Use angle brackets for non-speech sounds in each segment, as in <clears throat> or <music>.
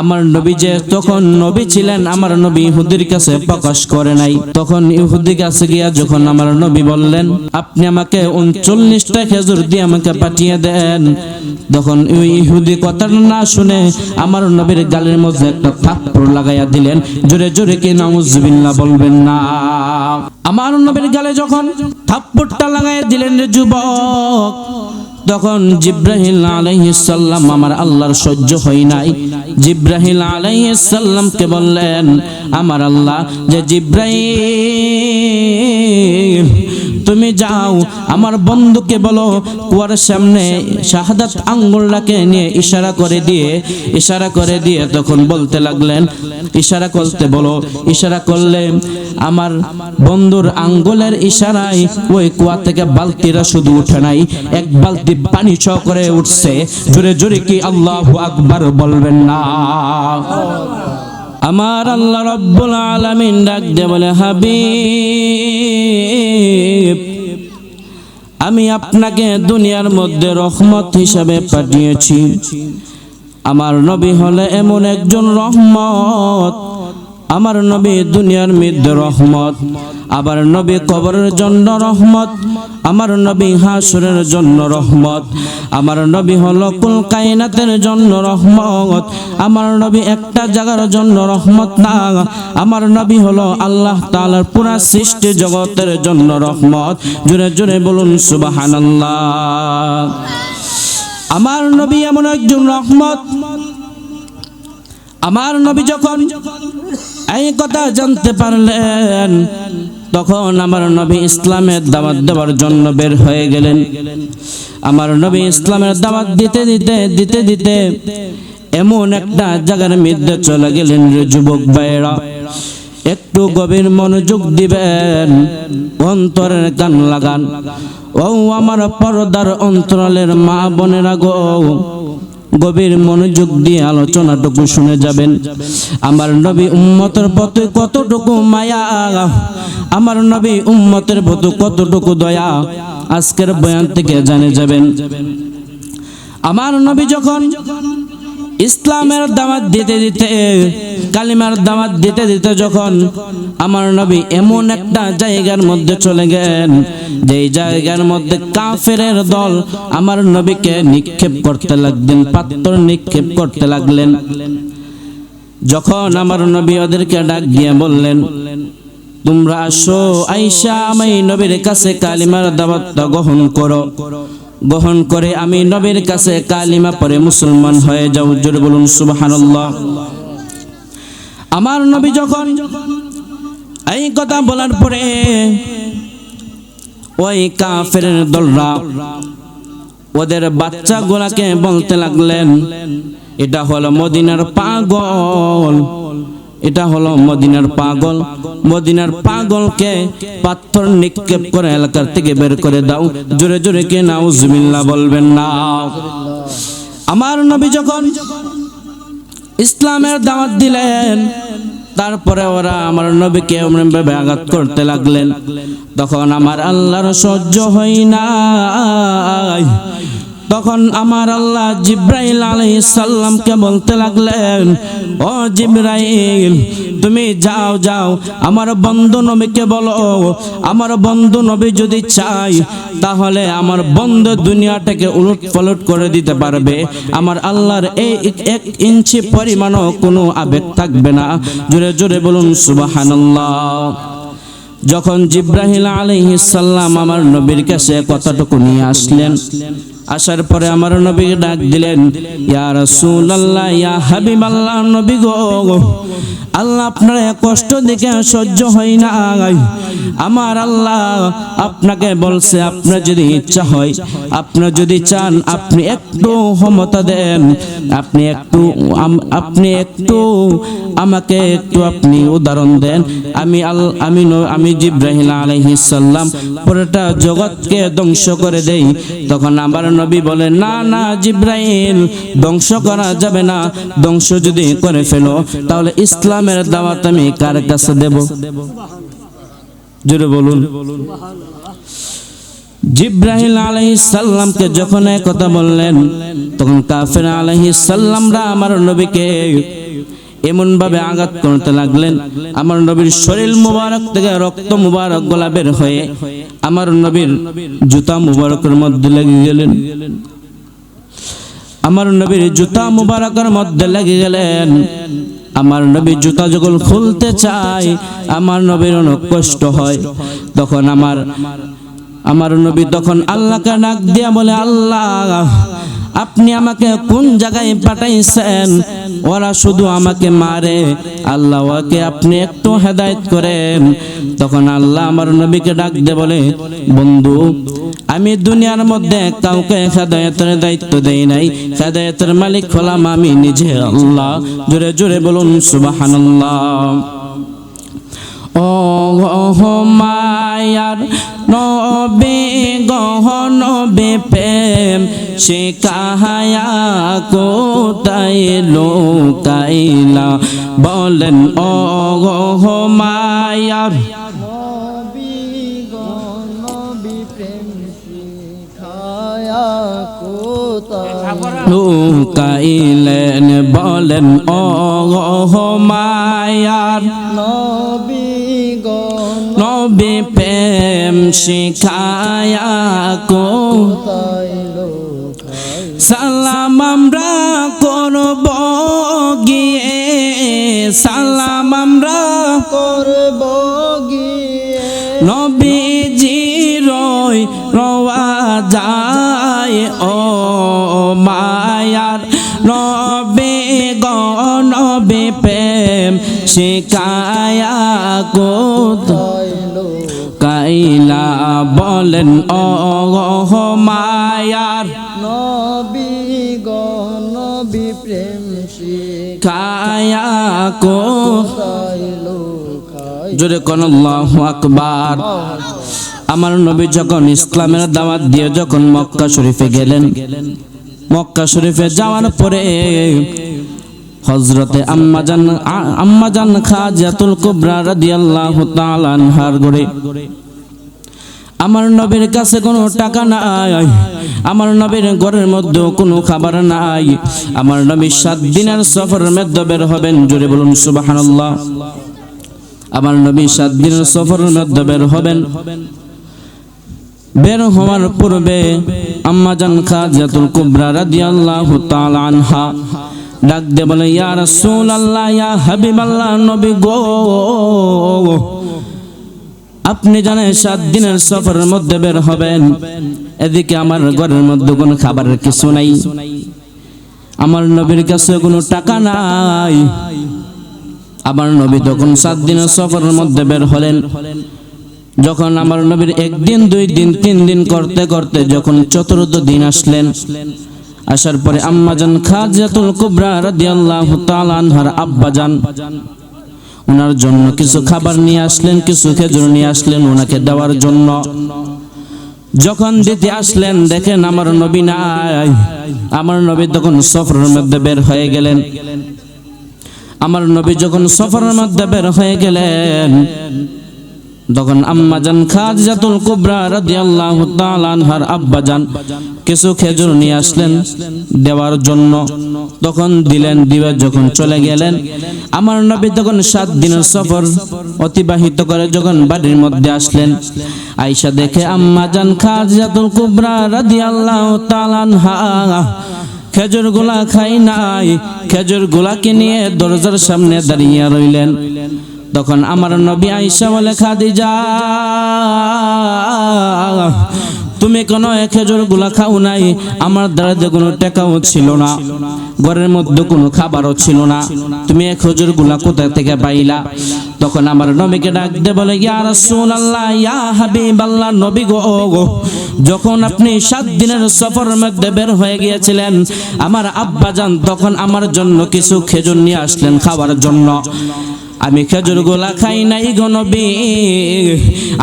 আমার নবী যে তখন নবী ছিলেন, আমার নবী ইহুদির কাছে প্রকাশ করে নাই। তখন ইহুদির কাছে গিয়া যখন আমার নবী বললেন, আপনি আমাকে উনচল্লিশটা খেজুর দিয়ে আমাকে পাঠিয়ে দেন। তখন ইহুদি কথা না শুনে আমার নবীর গালের মধ্যে একটা থাপ্পড় লাগাইয়া দিলেন। জোরে জোরে কি নাউজুবিল্লাহ বলবেন না। আমার নবীর গালে যখন থাপ্পড়টা লাগাইয়া দিলেন যুবক তখন জিব্রাহিল আলাইহিসাল্লাম আমার আল্লাহর সহ্য হই নাই। জিব্রাহিল আলাইহিসাল্লামকে বললেন, আমার আল্লাহ, যে জিব্রাহিল তুমি যাও, আমার বন্ধুকে বলো। কুয়ার সামনে শাহাদাত আঙ্গুলটাকে নিয়ে ইশারা করে দিয়ে, ইশারা করে দিয়ে তখন বলতে লাগলেন, ইশারা করতে বলো, ইশারা করলে আমার বন্ধুর আঙ্গুলের ইশারায় ওই কুয়া থেকে বালতিরা শুধু উঠে নাই, এক বালতি পানি ছ করে উঠছে। জোরে জোরে কি আল্লাহু আকবার বলবেন না। আমার আল্লাহ রব্বুল আলামিন ডাক দে বলে, হাবিব, আমি আপনাকে দুনিয়ার মধ্যে রহমত হিসাবে পাঠিয়েছি। আমার নবী হলে এমন একজন রহমত। আমার নবী দুনিয়ার মধ্যে রহমত। আবার নবী কবরের জন্য রহমত, আমার নবী হাসুরের জন্য রহমত, আমার নবী হলো কুল কায়নাতের জন্য রহমত, আমার নবী একটা জায়গার জন্য রহমত না, আমার নবী হলো আল্লাহ তাআলার পুরা সৃষ্টি জগতের জন্য রহমত। জোরে জোরে বলুন সুবহানাল্লাহ। আমার নবী এমন একজন রহমত। আমার নবী যখন এই কথা জানতে পারলেন তখন আমার নবী ইসলামের দাওয়াত দেওয়ার জন্য বের হয়ে গেলেন। আমার নবী ইসলামের দাওয়াত দিতে দিতে দিতে দিতে এমন একটা জায়গার মধ্যে চলে গেলেন যুবক ভাইয়েরা। একটু গভীর মনোযোগ দিবেন, অন্তরের কান লাগান। ও আমার পর্দার অন্তরালের মা বোনেরা গো গভীর মনোযোগ দিয়ে আলোচনাটুকু শুনে যাবেন। আমার নবী উম্মতের পথে কতটুকু মায়া, আমার নবী উম্মতের পথে কতটুকু দয়া, আজকের বয়ান থেকে জানে যাবেন। আমার নবী যখন ইসলামের দাওয়াত দিতে দিতে, কালিমার দাওয়াত দিতে দিতে যখন আমার নবী এমন একটা জায়গার মধ্যে চলে গেলেন, যেই জায়গার মধ্যে কাফেরের দল আমার নবীকে নিক্ষেপ করতে লাগলেন পাত্র নিক্ষেপ করতে লাগলেন। যখন আমার নবী ওদেরকে ডাক দিয়ে বললেন, তোমরা আসো আইসা আমি নবীর কাছে কালিমার দাওয়াতটা গ্রহণ করো। গ্রহণ করে আমি নবীর কাছে কালিমা পরে মুসলমান হয়ে যাও। জোরে বলুন, সুবহানাল্লাহ। আমার নবী যখন এই কথা বলার পরে ওই কাফের দলরা ওদের বাচ্চাগুলাকে বলতে লাগলেন, এটা হলো মদিনার পাগল। এটা হলো মদিনার পাগল। মদিনার পাগলকে পাথর নিক্ষেপ করে এলাকার থেকে বের করে দাও। জোরে জোরে কে নাউজুবিল্লাহ বলবেন না। আমার নবী যখন ইসলামের দাওয়াত দিলেন, তারপরে ওরা আমার নবীকে ভাবে আঘাত করতে লাগলেন। তখন আমার আল্লাহর সহ্য হয় না তখন আমার আল্লাহ জিব্রাইল সালামকে বলতে লাগলেন, ও জিব্রাইল, তুমি যাও যাও। আমার বন্ধু নবীকে বলো, আমার বন্ধু নবী যদি চাই তাহলে আমার বন্ধু দুনিয়াটাকে উলট পালট করে দিতে পারবে। আমার আল্লাহর এই এক ইঞ্চি পরিমাণও কোনো আবেগ থাকবে না। জোরে জোরে বলুন, সুবহানাল্লাহ। যখন জিব্রাহিল আলাইহিস সালাম আমার নবীর কাছে কথাটুকু নিয়ে আসলেন আসার পরে আমার নবী ডাক দিলেন, ইয়া রাসূলুল্লাহ, ইয়া হাবিবাল্লাহ, নবী গো, আল্লাহ আপনার কষ্ট দেখে সহ্য হয় না আমার আল্লাহ আপনাকে বলছে, আপনার যদি ইচ্ছা হয় আপনার যদি চান, আপনি একটু ক্ষমতা দেন, আপনি একটু আপনি একটু আমাকে একটু আপনি উদাহরণ দেন। আমি আল, আমি আমি জিব্রাহিল আলাইহিস সালাম, পুরোটা জগৎকে ধ্বংস করে দেই। তখন আমার নবী বলে, না না, জিব্রাইল, ধ্বংস করা যাবে না। ধ্বংস যদি করে ফেলো, তাহলে ইসলামের দাওয়াত আমি কার কাছে দেব? জোরে বলুন। জিব্রাহিল আলাইহিস সাল্লামকে যখন কথা বললেন, তখন কাফের আলাইহিস সাল্লামরা আমার নবীকে এমন ভাবে আঘাত করতে লাগলেন। আমার নবীর শরীর মুবারক থেকে রক্ত মুবারক গোলা বের হয়ে আমার নবীর জুতা মুবারকের মধ্যে লেগে গেলেন। আমার নবীর জুতা মুবারকের মধ্যে লেগে গেলেন। আমার নবীর জুতা যখন খুলতে চায়, আমার নবীর অনেক কষ্ট হয়। তখন আমার আমার নবী তখন আল্লাহকে ডাক দিয়া বলে, আল্লাহ আপনি আমাকে কোন জায়গায় পাঠাইছেন? ওরা শুধু আমাকে মারে। আল্লাহ ওকে আপনি একটু হেদায়েত করেন। তখন আল্লাহ আমার নবীকে ডাক দিয়ে বলে, বন্ধু, আমি দুনিয়ার মধ্যে কাউকে হেদায়েতের দায়িত্ব দেই নাই। হেদায়েতের মালিক হলাম আমি নিজে। আল্লাহ, জোরে জোরে বলুন, সুবহানাল্লাহ। ও মায়ার নবে গহন প্রেম সে কাহায়া কোথায় লোকাইলা? বলেন ও মায়ার লোকাইলেন? বলেন ও মায়ার নবী নবে প্রেম শিখায়া কো? সালাম আমরা করব গিয়ে, সালাম আমরা করব গিয়ে। নবীজি রই রওয়া যায়, ও মায়ার নবে গণবে প্রেম শিকায়া কোথায় কাইলা বলেন ও মায়ার নবী গণ নবী প্রেম কায়া কো শিখায় জোরে কোন আল্লাহু আকবার। আমার নবী যখন ইসলামের দাওয়াত দিয়ে যখন মক্কা শরীফে গেলেন মক্কা শরীফে যাওয়ার পরে হজরতে আম্মাজান আম্মাজান খাজাতুল কুবরা রাদিয়াল্লাহু তাআলা আনহার গড়ে আমার নবীর কাছে কোনো টাকা নাই। আমার নবীর ঘরের মধ্যে কোনো খাবার নাই। আমার নবী সাত দিনের সফরের মধ্যে বের হবেন। জোরে বলুন, সুবহানাল্লাহ। আমার নবী সাত দিনের সফরের মধ্যে বের হবেন। বের হওয়ার পূর্বে আম্মাজান খাজাতুল কুবরা রাদিয়াল্লাহু তাআলা আনহা ডাক দিয়ে বলে, ইয়া রাসূলুল্লাহ, ইয়া হাবিবাল্লাহ, নবী গো। আপনি জানেন সাত দিনের সফরের মধ্যে বের হবেন। এদিকে আমার ঘরের মধ্যে কোনো খাবারের কিছু নাই। আমার নবীর কাছে কোনো টাকা নাই। আমার নবী তখন সাত দিনের সফরের মধ্যে বের হলেন। যখন আমার নবীর একদিন, দুই দিন, তিন দিন করতে করতে যখন চতুর্থ দিন আসলেন, আসার পরে আম্মাজান খাজাতুল কুবরা রাদিয়াল্লাহু তাআলা আনহার আব্বাজান ওনার জন্য কিছু খাবার নিয়ে আসলেন, কিছু খেজুর নিয়ে আসলেন ওনাকে দেওয়ার জন্য। যখন দিতে আসলেন, দেখেন আমার নবী নাই। আমার নবী তখন সফরের মধ্যে বের হয়ে গেলেন। আমার নবী যখন সফরের মধ্যে বের হয়ে গেলেন তখন আম্মাজান খাদিজাতুল কুবরা রাদিয়াল্লাহু তাআলা আনহার আব্বাজান কিছু খেজুর নিয়ে আসলেন দেওয়ার জন্য। তখন দিলেন দিবে, যখন চলে গেলেন। আমার নবী তখন সাত দিনের সফর অতিবাহিত করে যখন বাড়ির মধ্যে আসলেন। আয়েশা দেখে আম্মাজান খাদিজাতুল কুবরা রাদিয়াল্লাহু তাআলা আনহা খেজুরগুলা খাই নাই। খেজুর গুলাকে নিয়ে দরজার সামনে দাঁড়িয়ে রইলেন। তখন আমার নবী আইসা বলে, খাদিজা, তুমি কোনো খেজুরগুলা খাও নাই। আমার দ্বারা কোনো টাকাও ছিল না। ঘরের মধ্যে কোনো খাবারও ছিল না। তুমি এই খেজুরগুলা কোথা থেকে পাইলা? তখন আমার নবীকে ডাক দে বলে, ইয়া রাসূলুল্লাহ, ইয়া হাবিবাল্লাহ, নবী গো যখন আপনি সাত দিনের সফরের মধ্যে বের হয়ে গিয়েছিলেন, আমার আব্বা যান তখন আমার জন্য কিছু খেজুর নিয়ে আসলেন খাওয়ার জন্য। আমি খেজুর গোলা খাই নাই গো নবী।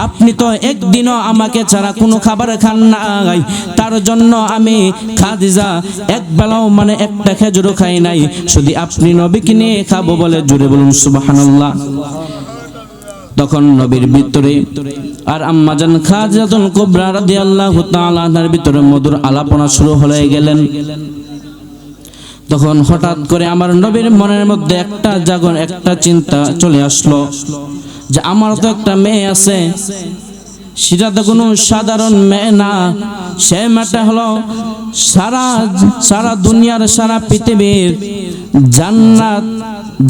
আপনি তো একদিনও আমাকে ছাড়া কোনো খাবার খান নাই। তার জন্য আমি খাদিজা এক বেলাও মানে একটা খেজুরও খাই নাই। শুধু আপনি নবীকে নিয়ে খাব বলে জুড়ে বলুন, সুবহানাল্লাহ। তখন নবীর ভিতরে আর আম্মাজান খাজাতুল কুবরা রাদিয়াল্লাহু তাআলা আনহার ভিতরে মধুর আলাপনা শুরু হয়ে গেলেন। তখন হঠাৎ করে আমার নবীর মনের মধ্যে একটা জাগর একটা চিন্তা চলে আসলো যে আমার তো একটা মেয়ে আছে, সেটা তো কোনো সাধারণ মেয়ে না। সে মেয়েটা হলো সারা সারা দুনিয়ার, সারা পৃথিবীর জান্নাত,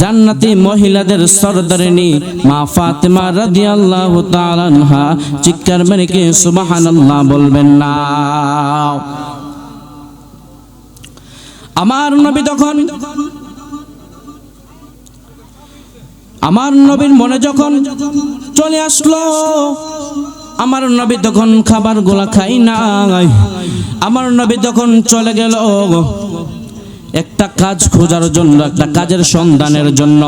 জান্নাতি মহিলাদের সরদারিনী মা ফাতেমা রাদিয়াল্লাহু তাআলা আনহা। চিৎকার মেরে কি সুবহানাল্লাহ বলবেন না। আমার নবী তখন, আমার নবীর মনে যখন চলে আসলো, আমার নবী তখন খাবার গোলা খাই নাই। আমার নবী তখন চলে গেল, একটা কাজ খোঁজার জন্য, একটা কাজের সন্ধানের জন্য।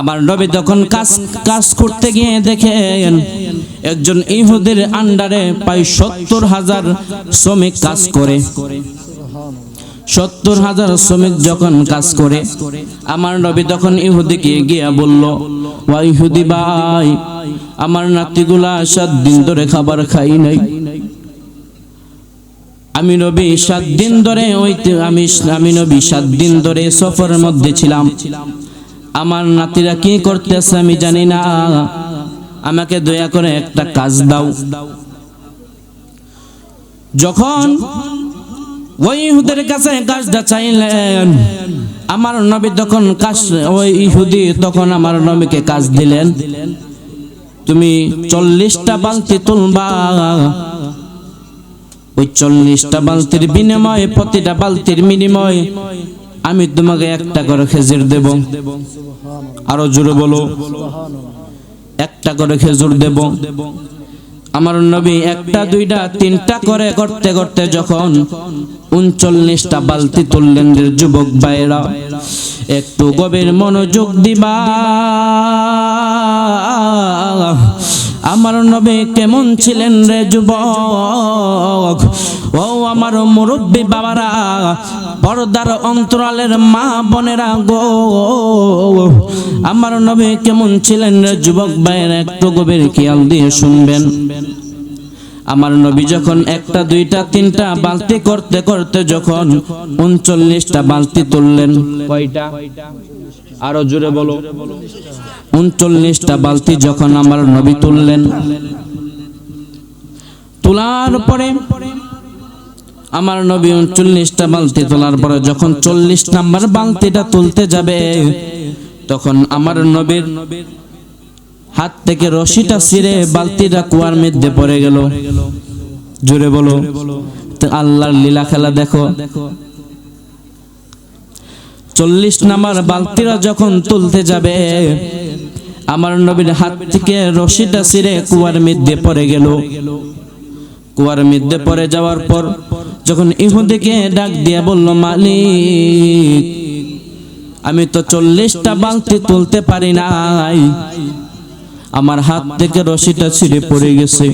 আমার নবী তখন কাজ কাজ করতে গিয়ে দেখেন, একজন ইহুদের আন্ডারে প্রায় সত্তর হাজার শ্রমিক কাজ করে। সত্তর হাজার শ্রমিক যখন কাজ করে, আমার নবী তখন ইহুদিকে গিয়া বলল, ওয়া ইহুদি ভাই, আমার নাতিগুলা সাত দিন ধরে খাবার খাই নাই। আমি নবী সাত দিন ধরে ওই আমি আমি নবী সাত দিন ধরে সফরের মধ্যে ছিলাম। আমার নাতিরা কি করতেছে আমি জানি না। আমাকে দয়া করে একটা কাজ দাও। যখন ওই ইহুদের কাছে কাজটা চাইলেন আমার নবী তখন কাজ ওই ইহুদি তখন আমার নবীকে কাজ দিলেন। তুমি চল্লিশটা বালতি তুলবা। ওই চল্লিশটা বালতির বিনিময়ে, প্রতিটা বালতির বিনিময়ে আমি তোমাকে একটা করে খেজুর দেব। আরও জোরে বলো। একটা করে খেজুর দেব। আমার নবী একটা, দুইটা, তিনটা করে করতে করতে যখন উনচল্লিশটা বালতি তুললেন যুবক ভাইরা একটু গভীর মনোযোগ দিবা। আমার নবী কেমন ছিলেন রে যুবক? ও আমার মুরব্বী বাবারা পর্দার অন্তরালের মা বোনেরা গো। আমার নবী কেমন ছিলেন রে যুবক ভাইয়ের একটু গভীর খেয়াল দিয়ে শুনবেন। আমার নবী যখন একটা দুইটা তিনটা বালতি করতে করতে যখন উনচল্লিশটা বালতি তুললেন কয়টা? আরও জোরে বলো। উনচল্লিশটা বালতি যখন আমার নবী তুললেন তোলার পরে আমার নবী উনচল্লিশটা বালতি তোলার পরে যখন চল্লিশ নাম্বার বালতিটা তুলতে যাবে, তখন আমার নবীর হাত থেকে রশিটা ছিঁড়ে বালতিটা কুয়ার মধ্যে পড়ে গেল। জোরে বলো। আল্লাহর লীলা খেলা দেখো। চল্লিশ নাম্বার বালতিরা যখন তুলতে যাবে, আমার নবীর হাত থেকে রশিটা ছিঁড়ে কুয়ার মধ্যে পড়ে গেল। কুয়ার মধ্যে পড়ে যাওয়ার পর যখন ইহুদিকে ডাক দিয়ে বলল, মালিক, আমি তো চল্লিশটা বালতি তুলতে পারি নাই। আমার হাত থেকে রশিটা ছিঁড়ে পড়ে গেছে।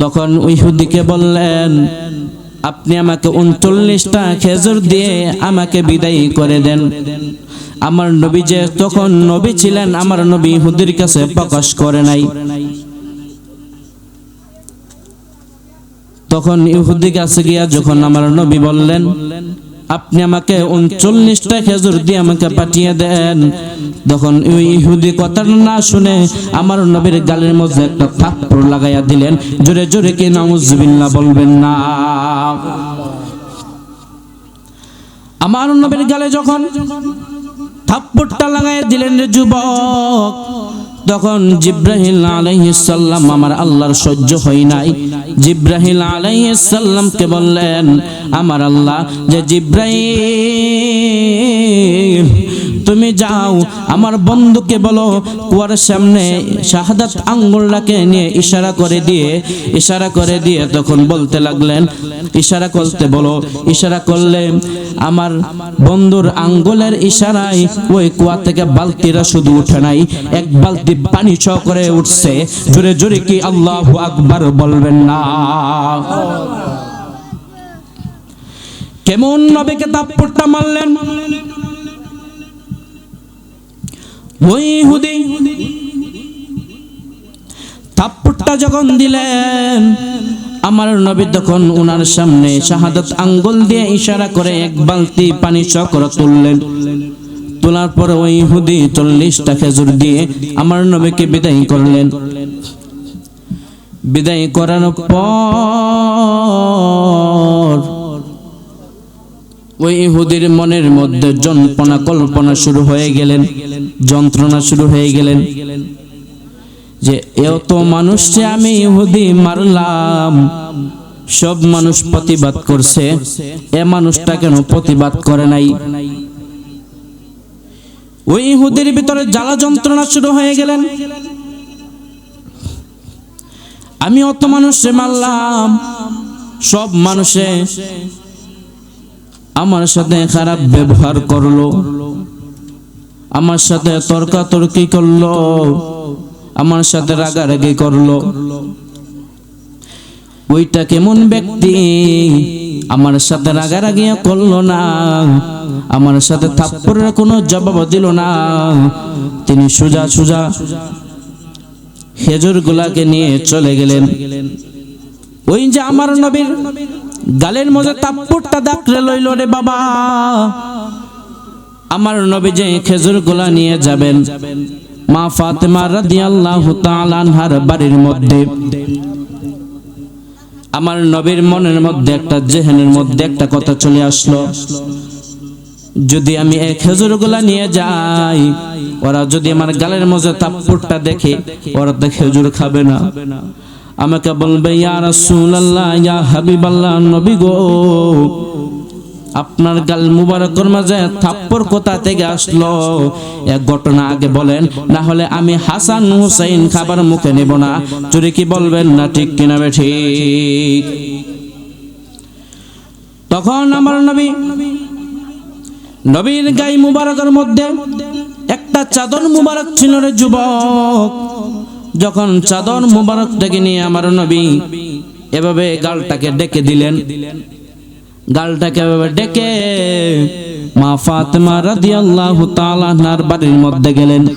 তখন ইহুদিকে বললেন, আপনি আমাকে উনচল্লিশটা খেজুর দিয়ে আমাকে বিদায়ী করে দেন। আমার নবী যে তখন নবী ছিলেন, আমার নবী ইহুদির কাছে প্রকাশ করে নাই। তখন ইহুদি কাছে গিয়া যখন আমার নবী বললেন, আপনি আমাকে উনচল্লিশটা খেজুর দিয়ে আমাকে পাঠিয়ে দেন। তখন ওই ইহুদি কথা না শুনে আমার নবীর গালের মধ্যে একটা থাপ্পড় লাগাইয়া দিলেন। জোরে জোরে কি নাউজুবিল্লাহ বলবেন না। আমার নবীর গালে যখন থাপ্পড়টা লাগাইয়া দিলেন যুবক তখন জিব্রাহিল আলাইহিসাল্লাম আমার আল্লাহর সহ্য হয় নাই। জিব্রাহিল আলাইহিসাল্লামকে বললেন, আমার আল্লাহ, যে জিব্রাহিল তুমি যাও, আমার বন্ধুকে বলো। কুয়ার সামনে শাহাদাত আঙ্গুলটাকে নিয়ে ইশারা করে দিয়ে, ইশারা করে দিয়ে তখন বলতে লাগলেন, ইশারা করতে বলো, ইশারা করলে আমার বন্ধুর আঙ্গুলের ইশারায় ওই কুয়া থেকে বালতিরা শুধু উঠে নাই, এক বালতি পানি ছ করে উঠছে। জোরে জোরে কি আল্লাহ আকবার বলবেন না? কেমন নবীকে তাপ্পড়টা মারলেন? ওই যখন দিলেন, আমার নবী তখন উনার সামনে শাহাদাত আঙ্গুল দিয়ে ইশারা করে এক বালতি পানি চক্র তুললেন। তোলার পরে ওই ইহুদি চল্লিশটা খেজুর দিয়ে আমার নবীকে বিদায় করলেন। বিদায় করানোর পর ওই ইহুদির মনের মধ্যে যন্ত্রণা কল্পনা শুরু হয়ে গেলেন, যন্ত্রণা শুরু হয়ে গেলেন যে, এত মানুষকে আমি ইহুদি মারলাম। সব মানুষ প্রতিবাদ করছে, এ মানুষটা কেন প্রতিবাদ করে নাই? ওই ইহুদির ভিতরে জ্বালা যন্ত্রণা শুরু হয়ে গেলেন। আমি অত মানুষে মারলাম, সব মানুষে আমার সাথে খারাপ ব্যবহার করল। আমার সাথে তর্কাতর্কি করল। আমার সাথে রাগারাগি করল। ওইটা কেমন ব্যক্তি? আমার সাথে রাগারাগি করল না। আমার সাথে থাপ্পড়ের কোনো জবাব দিল না। তিনি সুজা সুজা খেজুর গুলাকে নিয়ে চলে গেলেন। ওই যে আমার নবীর গালের মধ্যে তাপ্পড়টা দাকড়ে লইল রে বাবা। আমার নবী যে খেজুরগুলা নিয়ে যাবেন। মা ফাতেমা রাদিয়াল্লাহু তাআলা আনহার বাড়ির মধ্যে। আমার নবীর মনের মধ্যে একটা, জেহেনের মধ্যে একটা কথা চলে আসলো। যদি আমি এই খেজুরগুলা নিয়ে যাই, ওরা যদি আমার গালের মধ্যে তাপ্পড়টা দেখে, ওরা তো খেজুর খাবে না। আমাকে বলবে, ইয়া রাসূলুল্লাহ, ইয়া হাবিবাল্লাহ, নবী গো, আপনার গাল মুবারকর মাঝে থাপ্পড় কোথা থেকে আসলো? এক ঘটনা আগে বলেন, না হলে আমি হাসান হুসাইন খাবার মুখে নেব না। চুরি কি বলবেন না ঠিক কিনা ঠিক? তখন আমার নবী, নবীর গাই মুবারকের মধ্যে একটা চাদর মুবারক ছিল রে যুবক। যখন চাদর মুবারকটাকে নিয়ে আমার নবী এভাবে গালটাকে ডেকে দিলেন। গালটাকে এভাবে ডেকে মা ফাতেমা রাদিয়াল্লাহু তাআলা আনহার বাড়ির মধ্যে গেলেন।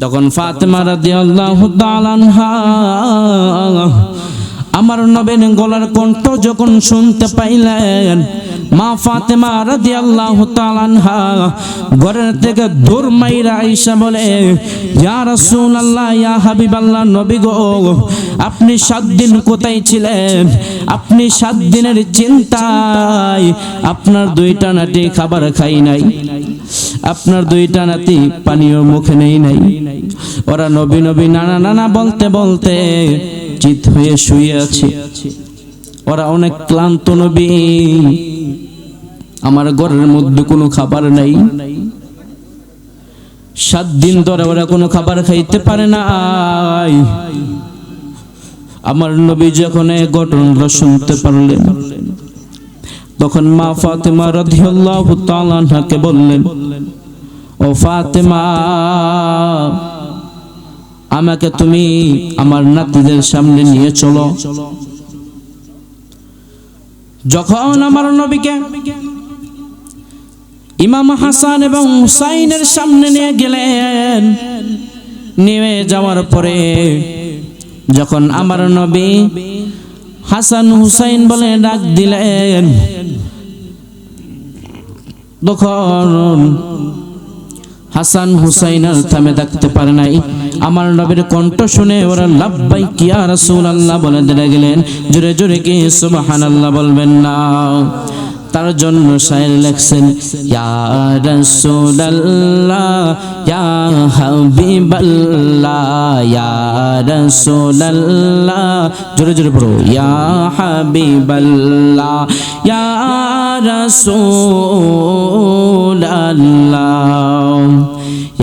তখন ফাতেমা রাদিয়াল্লাহু তাআলা আমার নবীর গলার কণ্ঠ যখন শুনতে পাইলেন, মা ফাতেমা রাদিয়াল্লাহু তাআলা আনহা ঘরের থেকে দূর মাইরা আইসা বলে, ইয়া রাসূলুল্লাহ, ইয়া হাবিবাল্লাহ, নবী গো, আপনি সাত দিন কোথায় ছিলেন? আপনি সাত দিনের চিন্তায় আপনার দুইটা নাটি খাবার খাই নাই। আপনার দুইটা নাতি পানীয় মুখে নেই নাই। ওরা নবী নবী নানা নানা বলতে বলতে চিত হয়ে শুয়ে আছে। ওরা অনেক ক্লান্ত নবী। আমার ঘরের মধ্যে কোনো খাবার নাই। সাত দিন ধরে ওরা কোনো খাবার খাইতে পারে না আমার নবী যখন এই ঘটনাটা শুনতে পারলেন, তখন মা ফাতেমা রাদিয়াল্লাহু তাআলা আনহাকে বললেন, ও ফাতেমা আমাকে তুমি আমার নাতিদের সামনে নিয়ে চলো। যখন আমার নবীকে ইমাম হাসান এবং হুসাইনের সামনে নিয়ে গেলেন, নিয়ে যাওয়ার পরে যখন আমার নবী হাসান হুসাইন বলে ডাক দিলেন, তখন হাসান হুসাইন আর থামে থাকতে পারে নাই। আমার নবীর কণ্ঠ শুনে ওরা লাভবাই কিয়া আল্লাহ বলে দিলে গেলেন। জোরে জোরে কি সুবহানাল্লাহ বলবেন না। তার জন্য শায়ের লেখছেন, ইয়া রাসূলুল্লাহ, ইয়া হাবিবাল্লাহ, ইয়া রাসূলুল্লাহ। জোরে জোরে পড়ো, ইয়া হাবিবাল্লাহ, ইয়া রাসূলুল্লাহ।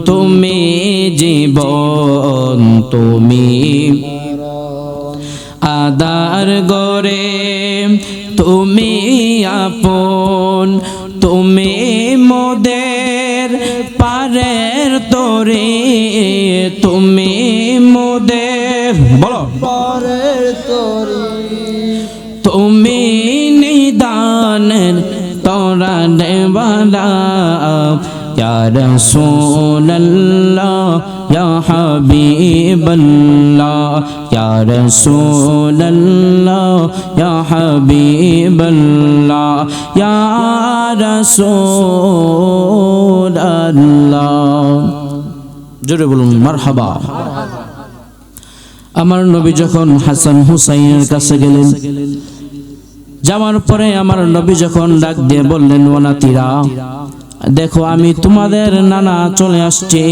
তুমি জীবন তুমি আদার গরে তুমি আপন তুমি মোদের পারের তোরে তুমি জোরে বলুন মারহাবা। আমার নবী যখন হাসান হুসাইনের কাছে গেলেন, যাওয়ার পরে আমার নবী যখন ডাক দিয়ে বললেন ওনাতিরা দেখো, আমি তোমাদের নানা চলে আসছি।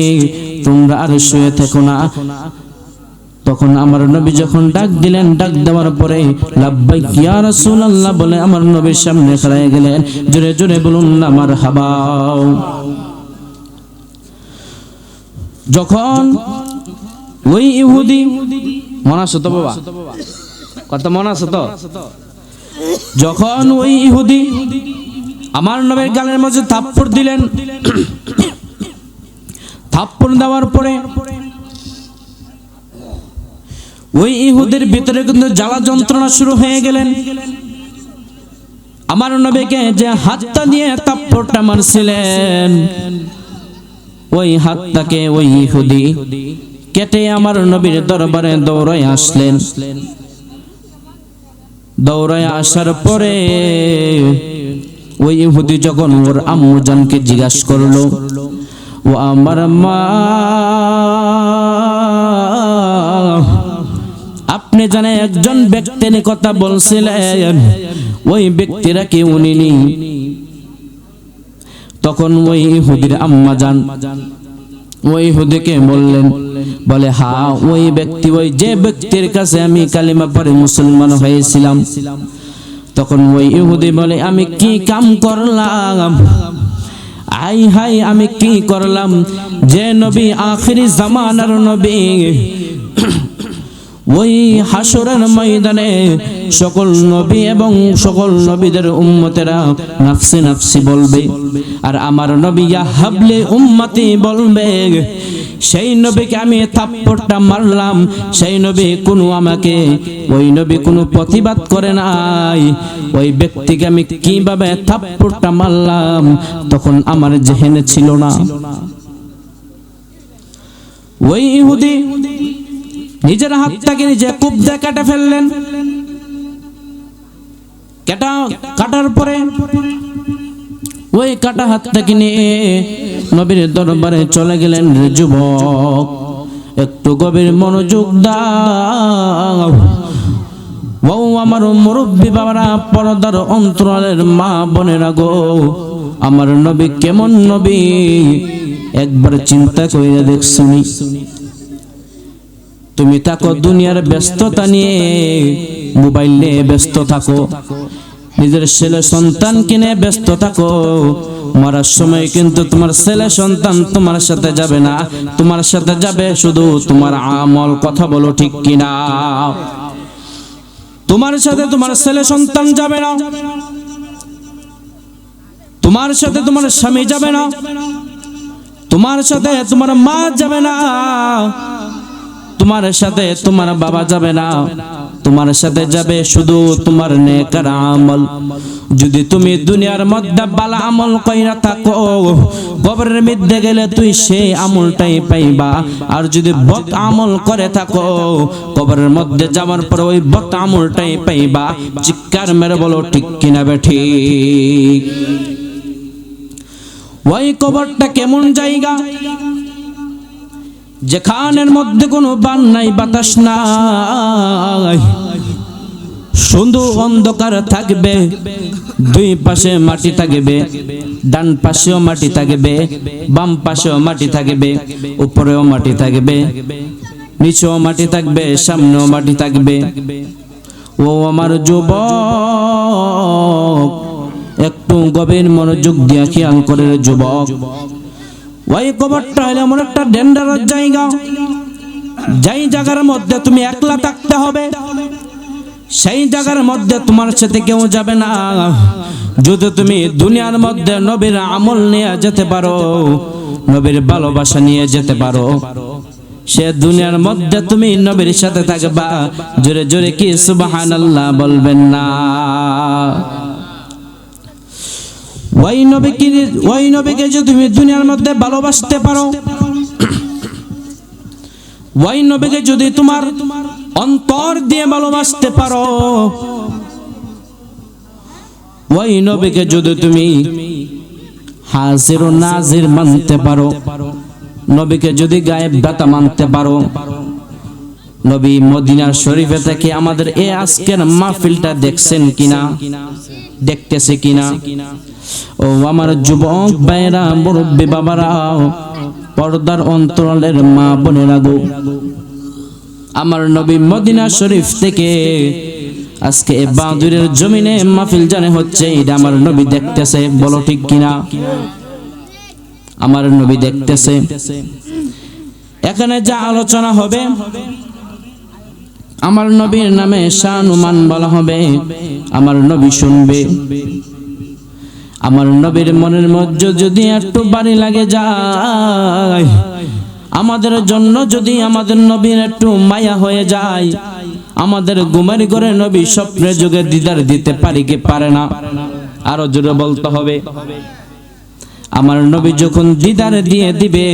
তোমরা আর শুয়ে থেকো না। তখন আমার নবী যখন ডাক দিলেন, ডাক দেওয়ার পরে বলে আমার নবীর সামনে খাড়ায় গেলেন। জোরে জোরে বলুন, আমার হাবাও যখন ওই ইহুদি, মনে তো বাবা? কথা মনে তো? যখন ওই ইহুদি আমার নবীর গালের মাঝে থাপ্পড় দিলেন। থাপ্পড় দেওয়ার পরে ওই ইহুদের ভিতরে কিন্তু জ্বালা যন্ত্রণা শুরু হয়ে গেলেন। আমার নবীকে যে হাতটা দিয়ে থাপ্পড়টা মারছিলেন, ওই হাতটাকে ওই ইহুদি কেটে আমার নবীর দরবারে দৌড়ায় আসলেন। দৌড়ায় আসার পরে ওই ইহুদি যখন ওর আম্মু জানকে জিজ্ঞাসা করল ও আমার মা, আপনি জানে একজন ব্যক্তি নিয়ে কথা বলছিলেন ওই ব্যক্তিরা কি উনি নি? তখন ওই ইহুদির আম্মা জান, ওই হুদিকে বললেন, বলে, হা, ওই ব্যক্তি, ওই যে ব্যক্তির কাছে আমি কালিমা পরে মুসলমান হয়েছিলাম তখন ওই ইহুদি বলে, আমি কি কাম করলাম? আই হাই, আমি কি করলাম? যে নবী আখিরি জামানার নবী। <clears throat> ওই হাসরের ময়দানে সকল নবী এবং সকল নবীদের উম্মতেরা নাফসি নাফসি বলবে। আর আমার নবী হাবলে উম্মতি বলবে। সেই নবীকে আমি থাপ্পড়টা মারলাম, সেই নবী কোনো আমাকে, ওই নবী কোনো প্রতিবাদ করে নাই। ওই ব্যক্তিকে আমি কীভাবে থাপ্পড়টা মারলাম, তখন আমার জেহেনে ছিল না। ওই ইহুদি নিজের হাতটাকে নিজে কুপ দিয়ে কেটে ফেললেন। কেটা কাটার পরে ওই কাটা হাতটাকে নিয়ে নবীর দরবারে চলে গেলেন যুবক। একটু গভীর মনোযোগ দাও। ও আমার মুরব্বী বাবারা, পরদার অন্তরালের মা বোনেরা গো, আমার নবী কেমন নবী? একবার চিন্তা করে দেখছুনি তুমি থাকো দুনিয়ার ব্যস্ততা নিয়ে, মোবাইল নিয়ে ব্যস্ত থাকো। নিজের ছেলে সন্তান কিনে ব্যস্ত থাকো। মরার সময় কিন্তু তোমার ছেলে সন্তান তোমার সাথে যাবে না। তোমার সাথে যাবে শুধু তোমার আমল কথা বলো ঠিক কিনা? তোমার সাথে তোমার ছেলে সন্তান যাবে না। তোমার সাথে তোমার স্বামী যাবে না। তোমার সাথে তোমার মা যাবে না। তোমার সাথে তোমার বাবা যাবে না। তোমার সাথে যাবে শুধু তোমার নেকার আমল। যদি তুমি দুনিয়ার মধ্যে বালা আমল কইরা থাকো, কবরের মধ্যে গেলে তুই সেই আমলটাই পাইবা। আর যদি বদ আমল করে থাকো, কবরের মধ্যে যাওয়ার পর ওই বদ আমলটাই পাইবা। চিৎকার মেরে বলো, ঠিক কিনা বে ঠিক? ওই কবরটা কেমন জায়গা? যেখানের মধ্যে কোনো বান নাই, বাতাস নাই। শুধু অন্ধকার থাকবে, দুই পাশে মাটি থাকবে, ডান পাশেও মাটি থাকবে, বাম পাশেও মাটি থাকবে, উপরেও মাটি থাকবে, নিচেও মাটি থাকবে, সামনেও মাটি থাকবে। ও আমার যুবক, একটু গভীর মনোযোগ দিয়া খেয়াল করে যুবক। ওই কবরটা হলো এমন একটা ডেন্ডারের জায়গা। যেই জায়গার মধ্যে তুমি একলা থাকতে হবে, সেই জায়গার মধ্যে তোমার সাথে কেউ যাবে না। যদি তুমি দুনিয়ার মধ্যে নবীর আমল নিয়ে যেতে পারো, নবীর ভালোবাসা নিয়ে যেতে পারো, সে দুনিয়ার মধ্যে তুমি নবীর সাথে থাকবা। জোরে জোরে কি সুবহানাল্লাহ বলবেন না? ওই নবীকে ওই নবীকে তুমি দুনিয়ার মধ্যে ভালোবাসতে পারো, ওই নবীকে যদি তোমার অন্তর দিয়ে ভালোবাসতে পারো, ওই নবীকে যদি তুমি হাজির ও নাজির মানতে পারো, নবীকে যদি গায়েব দাতা মানতে পারো, নবী মদিনার শরীফে থেকে আমাদের এ আজকের মাহফিলটা দেখছেন কিনা? দেখতেছে কিনা? ও আমার যুবক ভাইরা, মুরব্বী বাবারা, পর্দার অন্তরালের মা বোনেরা গো। আমার নবী মদিনা শরীফ থেকে আজকে বাদুরের জমিনে মাহফিল জানে হচ্ছে, এটা আমার নবী দেখতেছে, বলো ঠিক কিনা? আমার নবী দেখতেছে। এখানে যা আলোচনা হবে, আমার নবীর নামে শানুমান বলা হবে, আমার নবী শুনবে। আমার নবীর মনের মধ্যে যদি একটু বাড়ি লাগে যায়, আমাদের জন্য যদি আমাদের নবীর একটু মায়া হয়ে যায়, আমাদের গুমারি করে নবী স্বপ্নে যুগে দিদার দিতে পারি কি পারে না? আরও জোরে বলতে হবে। আমার নবী যখন দিদার দিয়ে দিবে,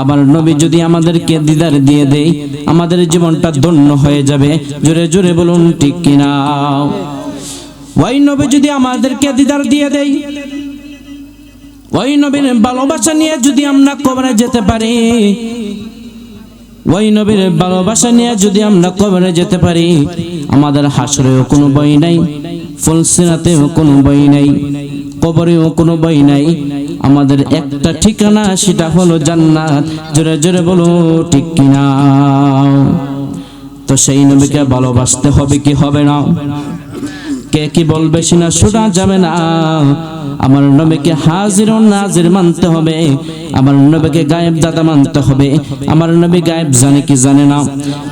আমার নবী যদি আমাদেরকে দিদার দিয়ে দেয়, আমাদের জীবনটা ধন্য হয়ে যাবে। জোরে জোরে বলুন ঠিক কিনা? ওই নবী যদি আমাদেরকে দিদার দিয়ে দেয়, ওই নবীর ভালোবাসা নিয়ে যদি আমরা কবরে যেতে পারি, ওই নবীর ভালোবাসা নিয়ে যদি আমরা কবরে যেতে পারি, আমাদের হাসরেও কোনো বই নাই ফুলসিরাতেও কোনো বই নাই, কবরেও কোনো বই নাই। আমাদের একটা ঠিকানা সেটা হলো জান্নাত। জোরে জোরে বলো, ঠিক কিনা? তো সেই নবীকে ভালোবাসতে হবে কি হবে না? কে কি বলবে সিনা শোনা যাবে না। আমার নবীকে হাজির নাজির মানতে হবে। আমার নবীকে গায়েব দাদা মানতে হবে। আমার নবী গায়েব জানে কি জানে না,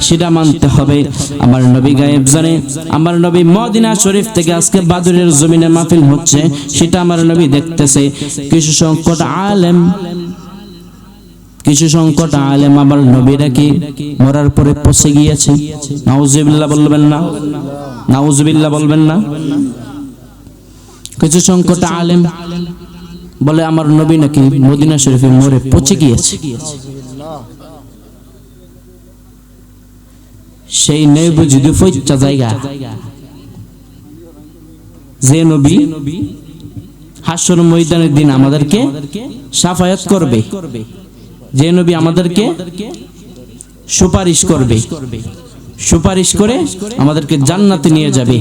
সেটা মানতে হবে। আমার নবী গায়েব জানে। আমার নবী মদিনা শরীফ থেকে আজকে বাদুরের জমিনে মাহফিল হচ্ছে, সেটা আমার নবী দেখতেছে। কিছু সংকট আলেম কিছু সংকট আলেম আমার নবীরা কি মরার পরে পচে গিয়েছে? নাউজুবিল্লাহ বলবেন না। নাউজুবিল্লাহ বলবেন না। কিছু সংকট আলেম বলে আমার নবী নাকি মদিনা শরীফে মরে পচে গিয়েছে। সেই নেই যদি ফইচ্ছা জায়গা। যে নবী হাসর ময়দানের দিন আমাদেরকে সাফায়াত করবে। যে নবী আমাদেরকে সুপারিশ করবে, সুপারিশ করে আমাদেরকে জান্নাতে নিয়ে যাবে।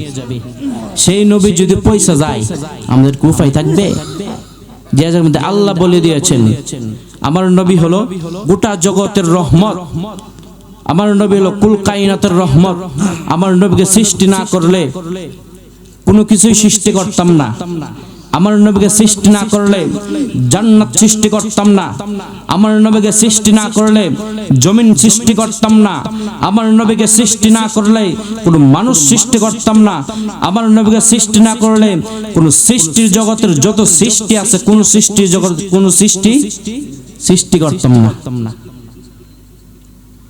সেই নবী যদি পয়সা যায়, আমাদের কুফাই থাকবে। মধ্যে আল্লাহ বলে দিয়েছেন, আমার নবী হলো গোটা জগতের রহমত। আমার নবী হলো কুল কাইনাতের রহমত। আমার নবীকে সৃষ্টি না করলে কোনো কিছুই সৃষ্টি করতাম না। আমার নবীকে সৃষ্টি না করলে জান্নাত সৃষ্টি করতাম না। আমার নবীকে সৃষ্টি না করলে জমিন সৃষ্টি করতাম না। আমার নবীকে সৃষ্টি না করলে কোনো মানুষ সৃষ্টি করতাম না। আমার নবীকে সৃষ্টি না করলে কোনো সৃষ্টির জগতের যত সৃষ্টি আছে, কোন সৃষ্টির জগৎ, কোন সৃষ্টি সৃষ্টি করতাম না।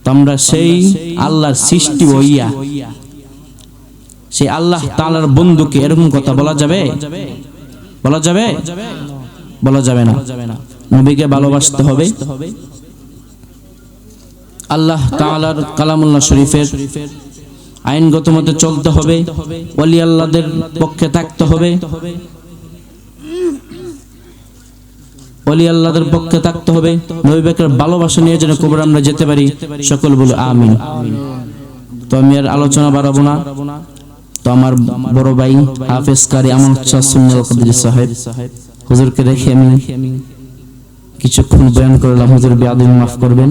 তো আমরা সেই আল্লাহর সৃষ্টি হইয়া, সেই আল্লাহ তাআলার বন্ধুকে এরকম কথা বলা যাবে? বলা যাবে? বলা যাবে না। নবীকে ভালোবাসতে হবে। আল্লাহ তাআলার কালামুল্লাহ শরীফের আইনগত মতে চলতে হবে। ওলি আল্লাহদের পক্ষে থাকতে হবে। ওলি আল্লাহদের পক্ষে থাকতে হবে। নবী বেকের ভালোবাসা নিয়ে যেন কবর আমরা যেতে পারি। সকল বলে আমিন। তো আমি আর আলোচনা বাড়াবো না। তো আমার বড় ভাই হাফেজ কারি আমার কদরি সাহেব। হুজুরকে রেখে আমি কিছুক্ষণ বয়ান করলাম হুজুর বেয়াদিন মাফ করবেন।